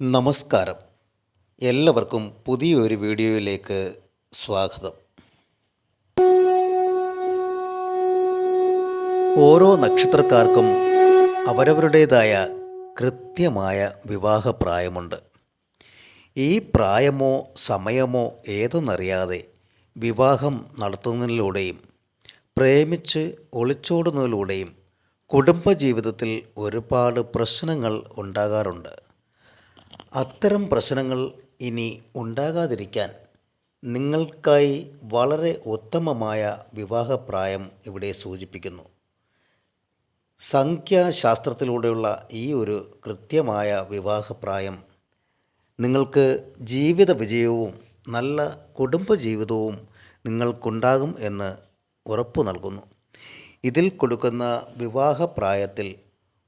നമസ്കാരം. എല്ലാവർക്കും പുതിയൊരു വീഡിയോയിലേക്ക് സ്വാഗതം. ഓരോ നക്ഷത്രക്കാർക്കും അവരവരുടേതായ കൃത്യമായ വിവാഹപ്രായമുണ്ട്. ഈ പ്രായമോ സമയമോ ഏതെന്നറിയാതെ വിവാഹം നടത്തുന്നതിലൂടെയും പ്രേമിച്ച് ഒളിച്ചോടുന്നതിലൂടെയും കുടുംബജീവിതത്തിൽ ഒരുപാട് പ്രശ്നങ്ങൾ ഉണ്ടാകാറുണ്ട്. അത്തരം പ്രശ്നങ്ങൾ ഇനി ഉണ്ടാകാതിരിക്കാൻ നിങ്ങൾക്കായി വളരെ ഉത്തമമായ വിവാഹപ്രായം ഇവിടെ സൂചിപ്പിക്കുന്നു. സംഖ്യാശാസ്ത്രത്തിലൂടെയുള്ള ഈ ഒരു കൃത്യമായ വിവാഹപ്രായം നിങ്ങൾക്ക് ജീവിത വിജയവും നല്ല കുടുംബജീവിതവും നിങ്ങൾക്കുണ്ടാകും എന്ന് ഉറപ്പു നൽകുന്നു. ഇതിൽ കൊടുക്കുന്ന വിവാഹപ്രായത്തിൽ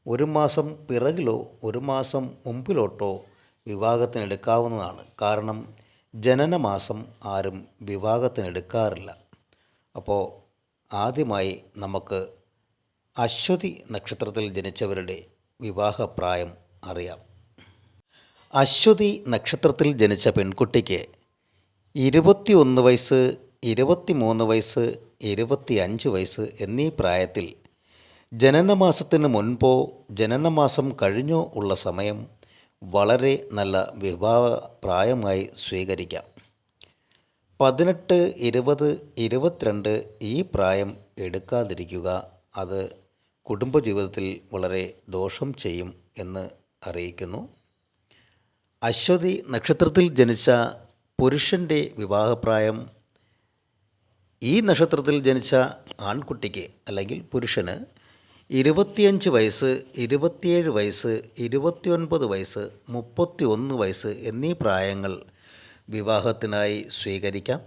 ഒരു മാസം പിറകിലോ ഒരു മാസം മുമ്പിലോട്ടോ വിവാഹത്തിനെടുക്കാവുന്നതാണ്. കാരണം ജനനമാസം ആരും വിവാഹത്തിനെടുക്കാറില്ല. അപ്പോൾ ആദ്യമായി നമുക്ക് അശ്വതി നക്ഷത്രത്തിൽ ജനിച്ചവരുടെ വിവാഹപ്രായം അറിയാം. അശ്വതി നക്ഷത്രത്തിൽ ജനിച്ച പെൺകുട്ടിക്ക് ഇരുപത്തിയൊന്ന് വയസ്സ് ഇരുപത്തിമൂന്ന് വയസ്സ് ഇരുപത്തിയഞ്ച് വയസ്സ് എന്നീ പ്രായത്തിൽ ജനനമാസത്തിന് മുൻപോ ജനനമാസം കഴിഞ്ഞോ ഉള്ള സമയം വളരെ നല്ല വിഭാവ പ്രായമായി സ്വീകരിക്കാം. പതിനെട്ട് ഇരുപത് ഇരുപത്തിരണ്ട് ഈ പ്രായം എടുക്കാതിരിക്കുക അത് കുടുംബജീവിതത്തിൽ വളരെ ദോഷം ചെയ്യും എന്ന് അറിയിക്കുന്നു. അശ്വതി നക്ഷത്രത്തിൽ ജനിച്ച പുരുഷന്റെ വിവാഹപ്രായം ഈ നക്ഷത്രത്തിൽ ജനിച്ച ആൺകുട്ടിക്ക് അല്ലെങ്കിൽ പുരുഷന് ഇരുപത്തിയഞ്ച് വയസ്സ് ഇരുപത്തിയേഴ് വയസ്സ് ഇരുപത്തിയൊൻപത് വയസ്സ് മുപ്പത്തി ഒന്ന് വയസ്സ് എന്നീ പ്രായങ്ങൾ വിവാഹത്തിനായി സ്വീകരിക്കാം.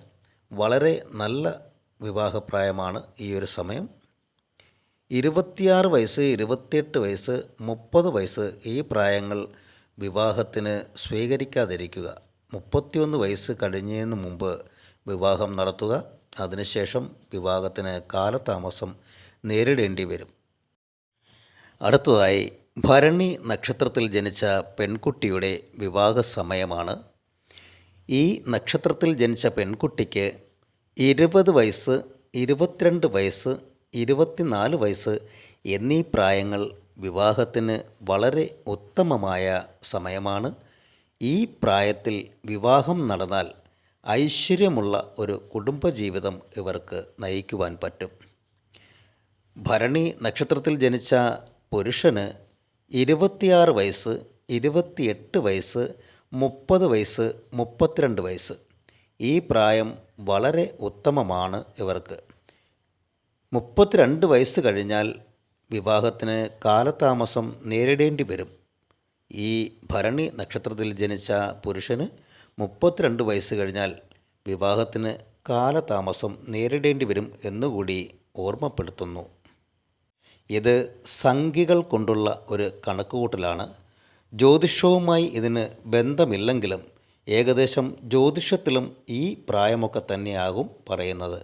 വളരെ നല്ല വിവാഹപ്രായമാണ് ഈ ഒരു സമയം. ഇരുപത്തിയാറ് വയസ്സ് ഇരുപത്തിയെട്ട് വയസ്സ് മുപ്പത് വയസ്സ് ഈ പ്രായങ്ങൾ വിവാഹത്തിന് സ്വീകരിക്കാതിരിക്കുക. മുപ്പത്തിയൊന്ന് വയസ്സ് കഴിഞ്ഞതിന് മുമ്പ് വിവാഹം നടത്തുക. അതിനുശേഷം വിവാഹത്തിന് കാലതാമസം നേരിടേണ്ടി വരും. അടുത്തതായി ഭരണി നക്ഷത്രത്തിൽ ജനിച്ച പെൺകുട്ടിയുടെ വിവാഹ സമയമാണ് ഈ നക്ഷത്രത്തിൽ ജനിച്ച പെൺകുട്ടിക്ക് ഇരുപത് വയസ്സ് ഇരുപത്തിരണ്ട് വയസ്സ് ഇരുപത്തിനാല് വയസ്സ് എന്നീ പ്രായങ്ങൾ വിവാഹത്തിന് വളരെ ഉത്തമമായ സമയമാണ്. ഈ പ്രായത്തിൽ വിവാഹം നടന്നാൽ ഐശ്വര്യമുള്ള ഒരു കുടുംബജീവിതം ഇവർക്ക് നയിക്കുവാൻ പറ്റും. ഭരണി നക്ഷത്രത്തിൽ ജനിച്ച പുരുഷന് ഇരുപത്തിയാറ് വയസ്സ് ഇരുപത്തിയെട്ട് വയസ്സ് മുപ്പത് വയസ്സ് മുപ്പത്തിരണ്ട് വയസ്സ്. ഈ പ്രായം വളരെ ഉത്തമമാണ് ഇവർക്ക്. മുപ്പത്തിരണ്ട് വയസ്സ് കഴിഞ്ഞാൽ വിവാഹത്തിന് കാലതാമസം നേരിടേണ്ടി വരും. ഈ ഭരണി നക്ഷത്രത്തിൽ ജനിച്ച പുരുഷന് മുപ്പത്തിരണ്ട് വയസ്സ് കഴിഞ്ഞാൽ വിവാഹത്തിന് കാലതാമസം നേരിടേണ്ടി വരും എന്നുകൂടി ഓർമ്മപ്പെടുത്തുന്നു. ഇത് സംഖ്യകൾ കൊണ്ടുള്ള ഒരു കണക്കുകൂട്ടലാണ്. ജ്യോതിഷവുമായി ഇതിന് ബന്ധമില്ലെങ്കിലും ഏകദേശം ജ്യോതിഷത്തിലും ഈ പ്രായമൊക്കെ തന്നെയാകും പറയുന്നത്.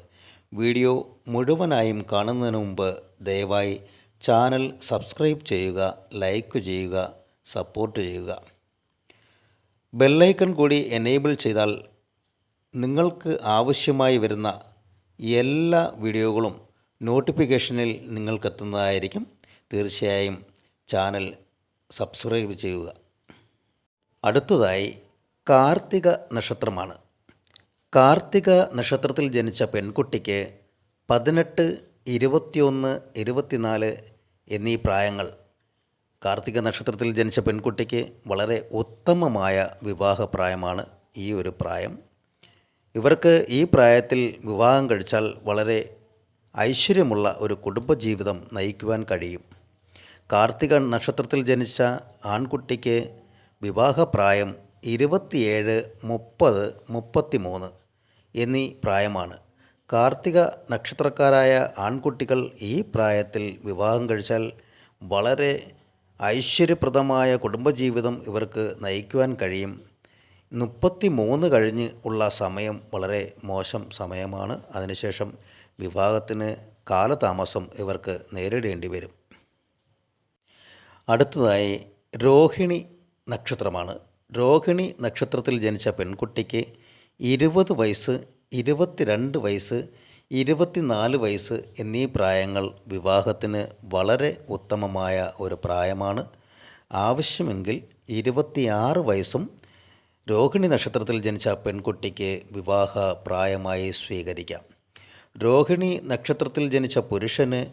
വീഡിയോ മുഴുവനായും കാണുന്നതിന് മുമ്പ് ദയവായി ചാനൽ സബ്സ്ക്രൈബ് ചെയ്യുക ലൈക്ക് ചെയ്യുക സപ്പോർട്ട് ചെയ്യുക. ബെല്ലൈക്കൺ കൂടി എനേബിൾ ചെയ്താൽ നിങ്ങൾക്ക് ആവശ്യമായി വരുന്ന എല്ലാ വീഡിയോകളും നോട്ടിഫിക്കേഷനിൽ നിങ്ങൾക്കെത്തുന്നതായിരിക്കും. തീർച്ചയായും ചാനൽ സബ്സ്ക്രൈബ് ചെയ്യുക. അടുത്തതായി കാർത്തിക നക്ഷത്രമാണ്. കാർത്തിക നക്ഷത്രത്തിൽ ജനിച്ച പെൺകുട്ടിക്ക് പതിനെട്ട് ഇരുപത്തിയൊന്ന് ഇരുപത്തിനാല് എന്നീ പ്രായങ്ങൾ. കാർത്തിക നക്ഷത്രത്തിൽ ജനിച്ച പെൺകുട്ടിക്ക് വളരെ ഉത്തമമായ വിവാഹപ്രായമാണ് ഈ ഒരു പ്രായം. ഇവർക്ക് ഈ പ്രായത്തിൽ വിവാഹം കഴിച്ചാൽ വളരെ ഐശ്വര്യമുള്ള ഒരു കുടുംബജീവിതം നയിക്കുവാൻ കഴിയും. കാർത്തിക നക്ഷത്രത്തിൽ ജനിച്ച ആൺകുട്ടിക്ക് വിവാഹപ്രായം ഇരുപത്തിയേഴ് മുപ്പത് മുപ്പത്തിമൂന്ന് എന്നീ പ്രായമാണ്. കാർത്തിക നക്ഷത്രക്കാരായ ആൺകുട്ടികൾ ഈ പ്രായത്തിൽ വിവാഹം കഴിച്ചാൽ വളരെ ഐശ്വര്യപ്രദമായ കുടുംബജീവിതം ഇവർക്ക് നയിക്കുവാൻ കഴിയും. മുപ്പത്തി മൂന്ന് കഴിഞ്ഞ് ഉള്ള സമയം വളരെ മോശം സമയമാണ്. അതിനുശേഷം വിവാഹത്തിന് കാലതാമസം ഇവർക്ക് നേരിടേണ്ടി വരും. അടുത്തതായി രോഹിണി നക്ഷത്രമാണ്. രോഹിണി നക്ഷത്രത്തിൽ ജനിച്ച പെൺകുട്ടിക്ക് ഇരുപത് വയസ്സ് ഇരുപത്തിരണ്ട് വയസ്സ് ഇരുപത്തിനാല് വയസ്സ് എന്നീ പ്രായങ്ങൾ വിവാഹത്തിന് വളരെ ഉത്തമമായ ഒരു പ്രായമാണ്. ആവശ്യമെങ്കിൽ ഇരുപത്തിയാറ് വയസ്സും രോഹിണി നക്ഷത്രത്തിൽ ജനിച്ച പെൺകുട്ടിക്ക് വിവാഹ പ്രായമായി സ്വീകരിക്കാം. രോഹിണി നക്ഷത്രത്തിൽ ജനിച്ച പുരുഷന്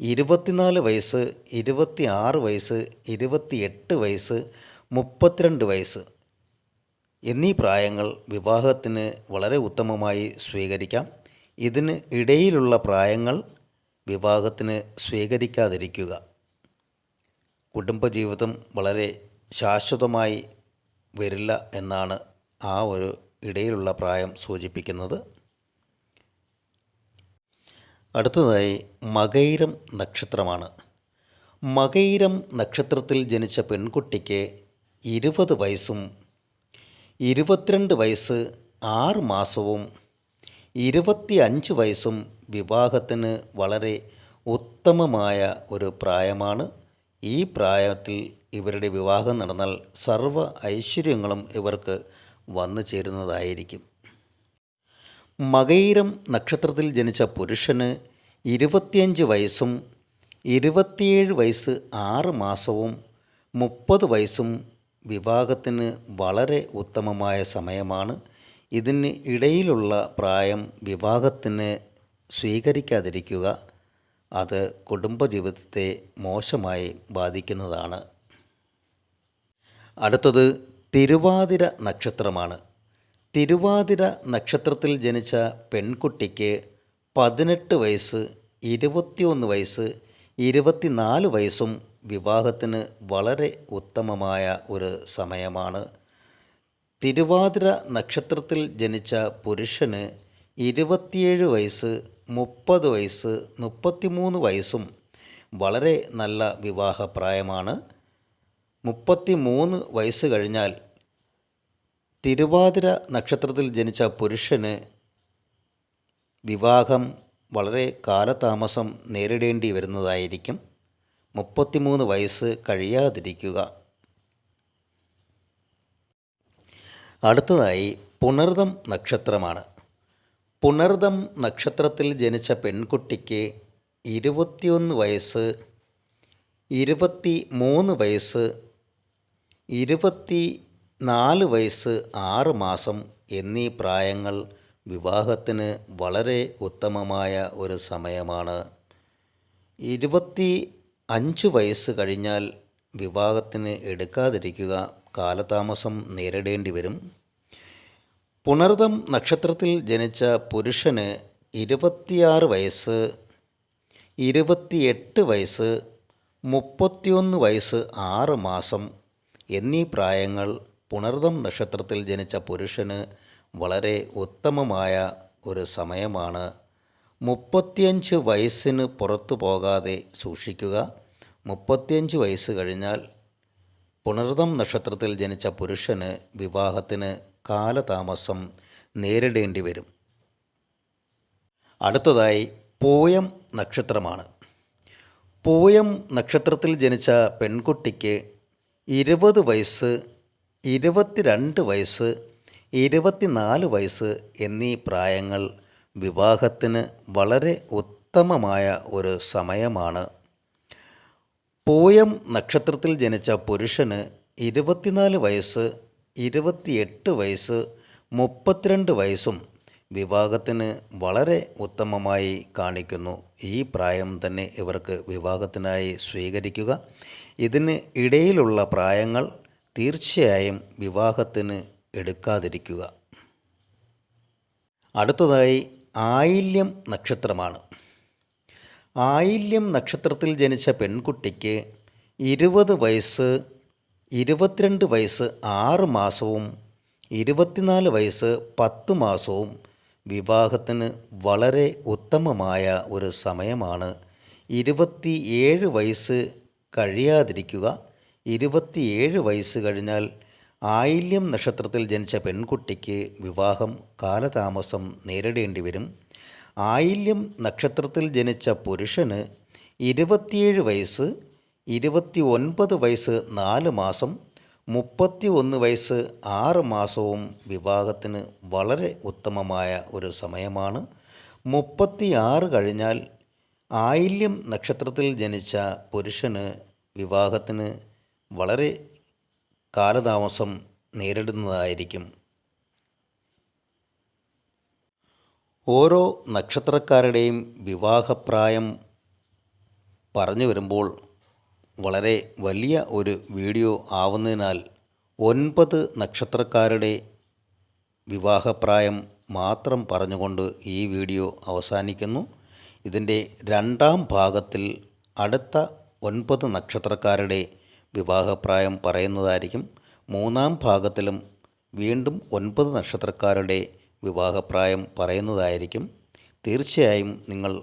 ഇരുപത്തിനാല് വയസ്സ് ഇരുപത്തിയാറ് വയസ്സ് ഇരുപത്തിയെട്ട് വയസ്സ് മുപ്പത്തിരണ്ട് വയസ്സ് എന്നീ പ്രായങ്ങൾ വിവാഹത്തിന് വളരെ ഉത്തമമായി സ്വീകരിക്കാം. ഇതിന് ഇടയിലുള്ള പ്രായങ്ങൾ വിവാഹത്തിന് സ്വീകരിക്കാതിരിക്കുക. കുടുംബജീവിതം വളരെ ശാശ്വതമായി വരില്ല എന്നാണ് ആ ഒരു ഇടയിലുള്ള പ്രായം സൂചിപ്പിക്കുന്നത്. അടുത്തതായി മകൈരം നക്ഷത്രമാണ്. മകൈരം നക്ഷത്രത്തിൽ ജനിച്ച പെൺകുട്ടിക്ക് ഇരുപത് വയസ്സും ഇരുപത്തിരണ്ട് വയസ്സ് ആറ് മാസവും ഇരുപത്തി അഞ്ച് വയസ്സും വിവാഹത്തിന് വളരെ ഉത്തമമായ ഒരു പ്രായമാണ്. ഈ പ്രായത്തിൽ ഇവരുടെ വിവാഹം നടന്നാൽ സർവ ഐശ്വര്യങ്ങളും ഇവർക്ക് വന്നു ചേരുന്നതായിരിക്കും. മകയിരം നക്ഷത്രത്തിൽ ജനിച്ച പുരുഷന് ഇരുപത്തിയഞ്ച് വയസ്സും ഇരുപത്തിയേഴ് വയസ്സ് ആറ് മാസവും മുപ്പത് വയസ്സും വിവാഹത്തിന് വളരെ ഉത്തമമായ സമയമാണ്. ഇതിന് ഇടയിലുള്ള പ്രായം വിവാഹത്തിന് സ്വീകരിക്കാതിരിക്കുക അത് കുടുംബജീവിതത്തെ മോശമായി ബാധിക്കുന്നതാണ്. അടുത്തത് തിരുവാതിര നക്ഷത്രമാണ്. തിരുവാതിര നക്ഷത്രത്തിൽ ജനിച്ച പെൺകുട്ടിക്ക് പതിനെട്ട് വയസ്സ് ഇരുപത്തിയൊന്ന് വയസ്സ് ഇരുപത്തിനാല് വയസ്സും വിവാഹത്തിന് വളരെ ഉത്തമമായ ഒരു സമയമാണ്. തിരുവാതിര നക്ഷത്രത്തിൽ ജനിച്ച പുരുഷന് ഇരുപത്തിയേഴ് വയസ്സ് മുപ്പത് വയസ്സ് മുപ്പത്തിമൂന്ന് വയസ്സും വളരെ നല്ല വിവാഹപ്രായമാണ്. മുപ്പത്തി മൂന്ന് വയസ്സ് കഴിഞ്ഞാൽ തിരുവാതിര നക്ഷത്രത്തിൽ ജനിച്ച പുരുഷന് വിവാഹം വളരെ കാലതാമസം നേരിടേണ്ടി വരുന്നതായിരിക്കും. മുപ്പത്തിമൂന്ന് വയസ്സ് കഴിയാതിരിക്കുക. അടുത്തതായി പുണർദം നക്ഷത്രമാണ്. പുണർദം നക്ഷത്രത്തിൽ ജനിച്ച പെൺകുട്ടിക്ക് ഇരുപത്തിയൊന്ന് വയസ്സ് ഇരുപത്തി മൂന്ന് വയസ്സ് ഇരുപത്തി നാല് വയസ്സ് ആറ് മാസം എന്നീ പ്രായങ്ങൾ വിവാഹത്തിന് വളരെ ഉത്തമമായ ഒരു സമയമാണ്. ഇരുപത്തി അഞ്ച് വയസ്സ് കഴിഞ്ഞാൽ വിവാഹത്തിന് എടുക്കാതിരിക്കുക കാലതാമസം നേരിടേണ്ടി വരും. പുണർദം നക്ഷത്രത്തിൽ ജനിച്ച പുരുഷന് ഇരുപത്തിയാറ് വയസ്സ് ഇരുപത്തിയെട്ട് വയസ്സ് മുപ്പത്തിയൊന്ന് വയസ്സ് ആറ് മാസം എന്നീ പ്രായങ്ങൾ പുണർദം നക്ഷത്രത്തിൽ ജനിച്ച പുരുഷന് വളരെ ഉത്തമമായ ഒരു സമയമാണ്. മുപ്പത്തിയഞ്ച് വയസ്സിന് പുറത്തു പോകാതെ സൂക്ഷിക്കുക. മുപ്പത്തിയഞ്ച് വയസ്സ് കഴിഞ്ഞാൽ പുണർദം നക്ഷത്രത്തിൽ ജനിച്ച പുരുഷന് വിവാഹത്തിന് കാലതാമസം നേരിടേണ്ടി വരും. അടുത്തതായി പൂയം നക്ഷത്രമാണ്. പൂയം നക്ഷത്രത്തിൽ ജനിച്ച പെൺകുട്ടിക്ക് ഇരുപത് വയസ്സ് ഇരുപത്തിരണ്ട് വയസ്സ് ഇരുപത്തിനാല് വയസ്സ് എന്നീ പ്രായങ്ങൾ വിവാഹത്തിന് വളരെ ഉത്തമമായ ഒരു സമയമാണ്. പൂയം നക്ഷത്രത്തിൽ ജനിച്ച പുരുഷന് ഇരുപത്തിനാല് വയസ്സ് ഇരുപത്തിയെട്ട് വയസ്സ് മുപ്പത്തിരണ്ട് വയസ്സും വിവാഹത്തിന് വളരെ ഉത്തമമായി കാണിക്കുന്നു. ഈ പ്രായം തന്നെ ഇവർക്ക് വിവാഹത്തിനായി സ്വീകരിക്കുക. ഇതിന് ഇടയിലുള്ള പ്രായങ്ങൾ തീർച്ചയായും വിവാഹത്തിന് എടുക്കാതിരിക്കുക. അടുത്തതായി ആയില്യം നക്ഷത്രമാണ്. ആയില്യം നക്ഷത്രത്തിൽ ജനിച്ച പെൺകുട്ടിക്ക് ഇരുപത് വയസ്സ് ഇരുപത്തിരണ്ട് വയസ്സ് ആറ് മാസവും ഇരുപത്തിനാല് വയസ്സ് പത്ത് മാസവും വിവാഹത്തിന് വളരെ ഉത്തമമായ ഒരു സമയമാണ്. ഇരുപത്തിയേഴ് വയസ്സ് കഴിയാതിരിക്കുക. ഇരുപത്തിയേഴ് വയസ്സ് കഴിഞ്ഞാൽ ആയില്യം നക്ഷത്രത്തിൽ ജനിച്ച പെൺകുട്ടിക്ക് വിവാഹം കാലതാമസം നേരിടേണ്ടി വരും. ആയില്യം നക്ഷത്രത്തിൽ ജനിച്ച പുരുഷന് ഇരുപത്തിയേഴ് വയസ്സ് ഇരുപത്തി ഒൻപത് വയസ്സ് നാല് മാസം മുപ്പത്തി ഒന്ന് വയസ്സ് ആറ് മാസവും വിവാഹത്തിന് വളരെ ഉത്തമമായ ഒരു സമയമാണ്. മുപ്പത്തി ആറ് കഴിഞ്ഞാൽ ആയില്യം നക്ഷത്രത്തിൽ ജനിച്ച പുരുഷന് വിവാഹത്തിന് വളരെ കാലതാമസം നേരിടുന്നതായിരിക്കും. ഓരോ നക്ഷത്രക്കാരുടെയും വിവാഹപ്രായം പറഞ്ഞു വരുമ്പോൾ വളരെ വലിയ ഒരു വീഡിയോ ആവുന്നതിനാൽ ഒൻപത് നക്ഷത്രക്കാരുടെ വിവാഹപ്രായം മാത്രം പറഞ്ഞുകൊണ്ട് ഈ വീഡിയോ അവസാനിക്കുന്നു. ഇതിന്റെ രണ്ടാം ഭാഗത്തിൽ അടുത്ത ഒൻപത് നക്ഷത്രക്കാരുടെ വിവാഹപ്രായം പറയുന്നതായിരിക്കും. മൂന്നാം ഭാഗത്തിലും വീണ്ടും ഒൻപത് നക്ഷത്രക്കാരുടെ വിവാഹപ്രായം പറയുന്നതായിരിക്കും. തീർച്ചയായും നിങ്ങൾ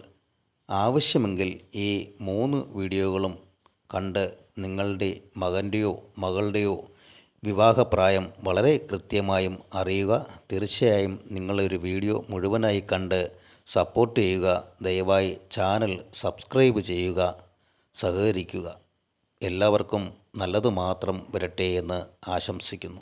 ആവശ്യമെങ്കിൽ ഈ മൂന്ന് വീഡിയോകളും കണ്ട് നിങ്ങളുടെ മകന്റെയോ മകളുടെയോ വിവാഹപ്രായം വളരെ കൃത്യമായും അറിയുക. തീർച്ചയായും നിങ്ങളൊരു വീഡിയോ മുഴുവനായി കണ്ട് സപ്പോർട്ട് ചെയ്യുക. ദയവായി ചാനൽ സബ്സ്ക്രൈബ് ചെയ്യുക. സഹകരിക്കുക. എല്ലാവർക്കും നല്ലത് മാത്രം വരട്ടെ എന്ന് ആശംസിക്കുന്നു.